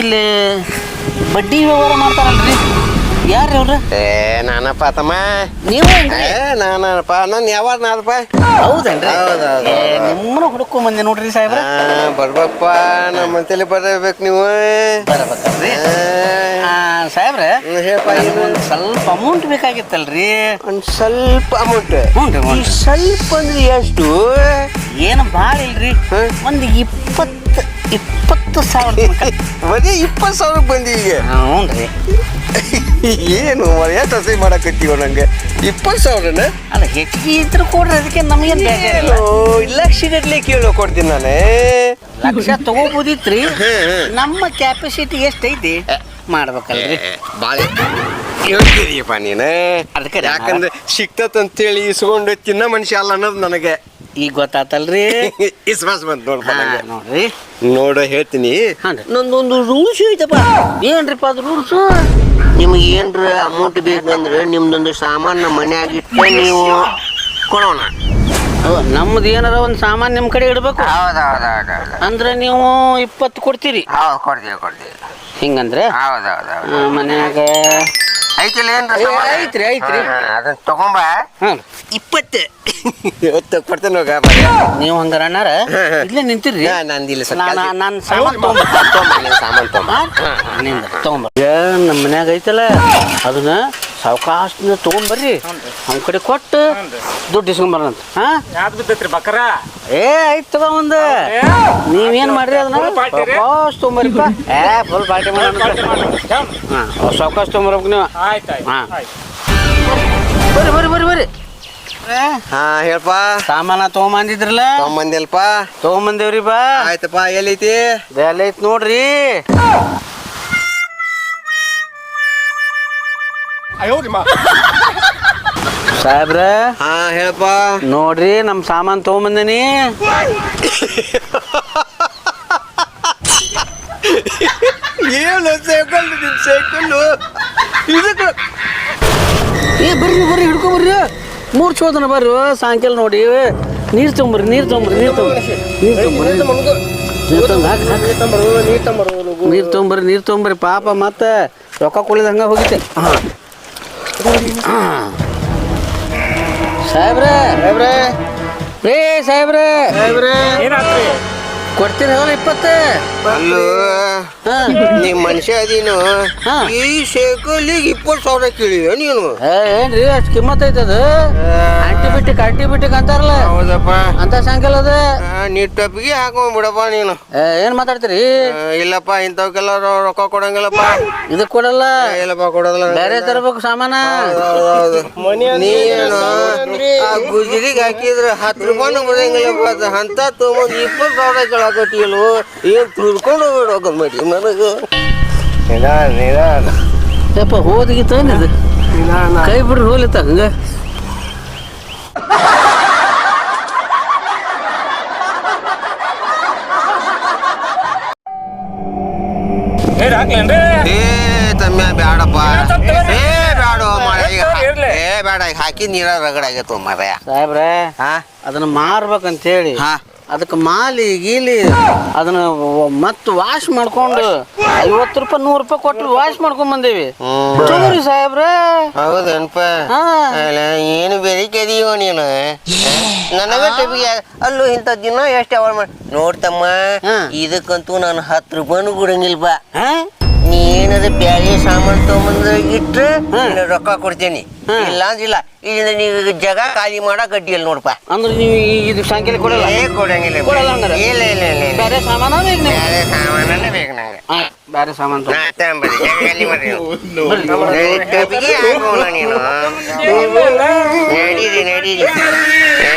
ಇಲ್ಲಿ ಬಡ್ಡಿ ವ್ಯವಹಾರ ಮಾಡ್ತಾರಲ್ರಿ. ಯಾರು ಅವ್ರ? ಏ ನಾನಪ್ಪ ತಮ್ಮ. ನೀವು ನಾನಪ್ಪ ನಾನು ಯಾವಾಗ ನಾದಪ್ಪ ಹೌದನ್ರಿ? ಹೌದೌದು. ನಿಮ್ಮನ್ನ ಹುಡುಕೊ ಬಂದೆ ನೋಡ್ರಿ ಸಾಹೇಬ್ರ. ಬರ್ಬೇಕಪ್ಪ ನಮ್ಮ ಮಂತಲ್ಲಿ ಬರಬೇಕು ನೀವು. ಬರ್ಬೇಕಲ್ರಿ ಸಾಹೇಬ್ರ ಹೇಳಪ್ಪ ಒಂದ್ ಸ್ವಲ್ಪ ಅಮೌಂಟ್ ಬೇಕಾಗಿತ್ತಲ್ರಿ? ಒಂದು ಸ್ವಲ್ಪ ಅಮೌಂಟ್ ಹ್ಞೂ ಸ್ವಲ್ಪ ಅಂದ್ರೆ ಎಷ್ಟು? ಏನು ಭಾಳ ಇಲ್ರಿ. ಒಂದು ಇಪ್ಪತ್ತು ಇಪ್ಪತ್ತು ಸಾವಿರ. ಬರೀ ಇಪ್ಪತ್ತು ಸಾವಿರಕ್ಕೆ ಬಂದಿ ಈಗ ಹ್ಞೂ ರೀ ಏನು ಎಷ್ಟು ಹಸಿ ಮಾಡಕತ್ತೀವ ನಂಗೆ? ಇಪ್ಪತ್ತು ಸಾವಿರನ? ಅಲ್ಲ ಹೆಚ್ಚಿಗೆ ಇದ್ರೆ ಕೊಡ್ರಿ ಅದಕ್ಕೆ ನಮಗೆ ಲಕ್ಷಗಟ್ಲೆ ಲಕ್ಷ ಗಟ್ಲೆ ಕೇಳೋ ಕೊಡ್ತೀನಿ ನಾನು. ಲಕ್ಷ ತಗೋಬೋದಿತ್ರಿ. ನಮ್ಮ ಕ್ಯಾಪಾಸಿಟಿ ಎಷ್ಟೈತಿ? ಮಾಡ್ಬೇಕಲ್ರಿ. ಭಾಳ ಹೇಳ್ತೀರಿಯಪ್ಪ ನೀನು. ಅದಕ್ಕೆ ಯಾಕಂದ್ರೆ ಸಿಕ್ತತಂತೇಳಿ ಇಸ್ಕೊಂಡು ತಿನ್ನೋ ಮನುಷ್ಯ ಅಲ್ಲ ಅನ್ನೋದು ನನಗೆ. ಈಗ ಗೊತ್ತಾತಲ್ರಿ? ಇಸ್ಮಾಸ್ ಬಂತು ಹಾ, ನಂಗೆ ನೋಡ್ರಿ. ನೋಡು ಹೇಳ್ತೀನಿ. ಹಾಂ ರೀ. ನಂದೊಂದು ರೂಲ್ಸ್ ಐತಪ್ಪ. ಏನ್ರಿಪ್ಪ ಅದು ರೂಲ್ಸ್ ನಿಮ್ಗೆ ಏನ್ರ ಅಮೌಂಟ್ ಬೇಕಂದ್ರೆ ನಿಮ್ದೊಂದು ಸಾಮಾನು ನಮ್ಮ ಮನ್ಯಾಗ ಇಟ್ಟು ನೀವು ಕೊಡೋಣ. ನಮ್ದು ಏನಾರ ಒಂದು ಸಾಮಾನು ನಿಮ್ಮ ಕಡೆ ಇಡಬೇಕು. ಹೌದು ಹೌದು ಹೌದು ಹೌದು. ಅಂದ್ರೆ ನೀವು ಇಪ್ಪತ್ತು ಕೊಡ್ತೀರಿ. ಹೌದು ಕೊಡ್ತೀವಿ ಕೊಡ್ತೀವಿ. ಹಿಂಗಂದ್ರೆ? ಹೌದು ಹೌದು ಹೌದು. ಆ, ಮನ್ಯಾಗ ಐತಿಲ್ಲ ಏನ್ರ ಐತ್ರಿ ಐತ್ರಿ. ಅದನ್ನ ತಗೊಂಬ. ಹಾಂ. ಇಪ್ಪತ್ತು. ಇವತ್ತು ಕೊಡ್ತೇನೆ ಹೋಗ ನೀವು ಹಂಗಾರ ಅಣ್ಣಾರ? ಇಲ್ಲೇ ನಿಂತಿರ್ರಿ. ನಂದಿಲ್ಲ ನಾನು ನಾನು ಸಾಮಾನು ತೊಗೊಂಬ ಸಾಮಾನು ತಗೊಂಬ ನಿಂದ ತೊಗೊಂಬ ನಮ್ಮ ಮನ್ಯಾಗ ಐತಲ್ಲ ಅದನ್ನ ಸಾವಕಾಶನ ತೊಗೊಂಬರ್ರಿ ನಮ್ಮ ಕಡೆ ಕೊಟ್ಟು ದುಡ್ಡು ಇಸ್ಕೊಂಬರಂತ ಹಾ? ಯಾವ್ದು ಬಿದ್ದೈತ್ರಿ ಬಕರ? ಏ ಐತ್ ತಗೋ ಒಂದು. ನೀವೇನ್ ಮಾಡ್ರಿ ಅದನ್ನ? ಸಾವಕಾಶ ತೊಗೊಂಬರಿಪ್ಪ ಏ ಫುಲ್ ಪಾರ್ಟಿ ಮಾಡೋಣ ಹಾಂ ಸಾವಕಾಶ ತೊಗೊಂಬರ್ಬೇಕು ನೀವು. ಹಾಂ. ಬರ್ರಿ ಬರ್ರಿ ಬರ್ರಿ ಬರ್ರಿ. ಬರ್ರಿ ಹಾ ಹೇಳ್ಪ. ಸಾಮಾನ ತಗೊಂಬಂದಿದ್ರಲ್ಲ? ತಗೊಂಬಂದಿಲ್ಪ ತಗೊಂಬಂದೇವ್ರಿ ಬಾ. ಆಯ್ತಪ್ಪ ಎಲ್ಲೈತಿ? ಬೆಲೆ ಐತಿ ನೋಡ್ರಿ. ಸಾಹೇಬ್ರ ಹಾ ಹೇಳಪ್ಪ ನೋಡ್ರಿ ನಮ್ ಸಾಮಾನ್ ತೊಗೊಂಬಂದಿನಿ. ಏನು ಸೈಕಲ್ ಸೈಕಲ್ ಇದಕ್ಕೆ ಏ ಬರ್ರಿ ಬರ್ರಿ ಹಿಡ್ಕೊ ಬರ್ರಿ. ಮೂರ್ ಚೋದನ ಬರ್ರಿ ಸಾಯಂಕಾಲ ನೋಡಿ ನೀರು ತೊಂಬರ್ರಿ ನೀರು ತೊಂಬರ್ರಿ ನೀರು ತೊಂಬರ್ರಿ ನೀರು ತೊಂಬರ್ರಿ ನೀರು ತೊಂಬರ್ರಿ ನೀರು ತೊಗೊಂಬರ್ರಿ ಪಾಪ ಮತ್ತೆ ರೊಕ್ಕ ಕೊಳಿದ ಹಂಗ ಹೋಗಿತ್ತೆ ಸಾಹೇಬ್ರೆ ಸಾಹೇಬ್ರೆ. ರೇ ಸಾಹೇಬ್ರೆ. ಏನಾತ್ರಿ? ಕೊಡ್ತೀರಲ್ಲ ಇಪ್ಪತ್ತು? ಅಲ್ಲೂ ಹಾ. ನೀ ಮನುಷ್ಯ ಅದೀನು. ಈ ಸೈಕಲಿಗೆ ಇಪ್ಪತ್ತು ಸಾವಿರ ಕೇಳಿದ ನೀನು. ಏ, ಏನ್ರಿ ಅಷ್ಟು ಕಿಮ್ಮತ್ ಐತದ ಆಂಟಿಬಿಟಿಕ್ ಆಂಟಿಬಿಟಿಕ್ ಅಂತಾರಲ್ಲ? ಹೌದಪ್ಪ. ಅಂತ ಸಾಯಂಕಾಲ ಅದ? ನೀ ಟಪ್ಪಿಗೆ ಹಾಕೊಂಡ್ ಬಿಡಪ್ಪ ನೀನು. ಏ, ಏನ್ ಮಾತಾಡ್ತೀರಿ? ಇಲ್ಲಪ್ಪ ಇಂಥವಕ್ಕೆಲ್ಲ ರೊಕ್ಕ ಕೊಡಂಗಿಲ್ಲಪ್ಪ. ಇದಕ್ ಕೊಡಲ್ಲ. ಇಲ್ಲಪ್ಪ ಕೊಡೋದಿಲ್ಲ ಬೇರೆ ತರಬೇಕು ಸಾಮಾನ. ನೀನು ಆ ಗುಜರಿಗೆ ಹಾಕಿದ್ರೆ ಹತ್ತು ರೂಪಾಯಿ ಬರಂಗಿಲ್ಲಪ್ಪ. ಅದು ಅಂತ ತೊಗೊಂಡು ಇಪ್ಪತ್ತು ಸಾವಿರ ಕೇಳಾಕತ್ತಿಯಲ್ವ ಏನು ತಿಳ್ಕೊಂಡು ಹೋಗ್ಬಿಡೋದು ಮಾಡಿ ನನಗೆ. ನಿಧಾನ ನಿಧಾನ. ಯಪ್ಪ ಹೋದಿಗಿತ್ತ ಇದು ನಿಧಾನ. ಕೈ ಬಿಡ್ರಿ ಹೋಲಿತ್ತ ಹಂಗೆ. ಏ ತಮ್ಮ ಬ್ಯಾಡಪ್ಪ. ಏ ಬ್ಯಾಡ ಏ ಹಾಕಿ ನೀರ ರಗಡ ಆಗೈತ ಮರ ಸಾಹೇಬ್ರೆ ಹಾ? ಅದನ್ನ ಮಾರ್ಬೇಕಂತ ಹೇಳಿ ಹಾ? ಅದಕ್ಕೆ ಮಾಲಿ ಗೀಲಿ ಅದನ್ನ ಮತ್ತೆ ವಾಶ್ ಮಾಡ್ಕೊಂಡು ಐವತ್ತು ರೂಪಾಯಿ ನೂರು ರೂಪಾಯಿ ಕೊಟ್ಟು ವಾಶ್ ಮಾಡ್ಕೊಂಡ್ ಬಂದೇವಿ. ಚೂರಿ ಸಾಹೇಬ್ರ. ಹೌದೇನಪ್ಪ ಏನು ಬೆರಿಕೆದೀಯೋ ನೀನು? ನನಗ ಟಪಿಗೆ ಅಲ್ಲೂ ಇಂಥ ದಿನ ಎಷ್ಟು ಯಾವಾಗ ಮಾಡಿ ನೋಡ್ತಮ್ಮ. ಇದಕ್ಕಂತೂ ನಾನು ಹತ್ತು ರೂಪಾಯಿನೂ ಕೊಡಂಗಿಲ್ಪ. ನೀ ಏನದ ಬ್ಯಾರೆ ಸಾಮಾನು ತೊಗೊಂಬಂದ್ರೆ ಇಟ್ರೆ ನಿನಗ್ ರೊಕ್ಕ ಕೊಡ್ತೇನೆ ಇಲ್ಲ ಅಂದಿಲ್ಲ ಇದನ್ನ ನೀವು ಜಾಗ ಖಾಲಿ ಮಾಡಕ್ ಅಡ್ಡಿಯಲ್ಲಿ ನೋಡಪ್ಪ ಅಂದ್ರೆ ನೀವು ಇದು ಸಾಯಂಕಾಲ ಕೊಡಲ್ಲ ಏ ಕೊಡಂಗಿಲ್ಲ ಕೊಡಲ್ಲ ಹಂಗಾರೆ? ಇಲ್ಲ ಇಲ್ಲ ಇಲ್ಲ ಇಲ್ಲ ಬೇರೆ ಸಾಮಾನ ಬೇಕು ನಿಮ್ಗೆ ಬ್ಯಾರೆ ಸಾಮಾನೇ ಬೇಕು ನಂಗೆ ಹಾ ಬೇರೆ ಸಾಮಾನು ತಗೋ. ನಾ ತಗೊಂಬರ್ರಿ ಜಾಗ ಖಾಲಿ ಮಾಡ್ರಿ ನೀವು. ಬರ್ರಿ. ಏ, ಟಪಿಗೆ ಹಾಕೋಣ ನೀನು ನಡೀರಿ ನಡೀರಿ ಏ?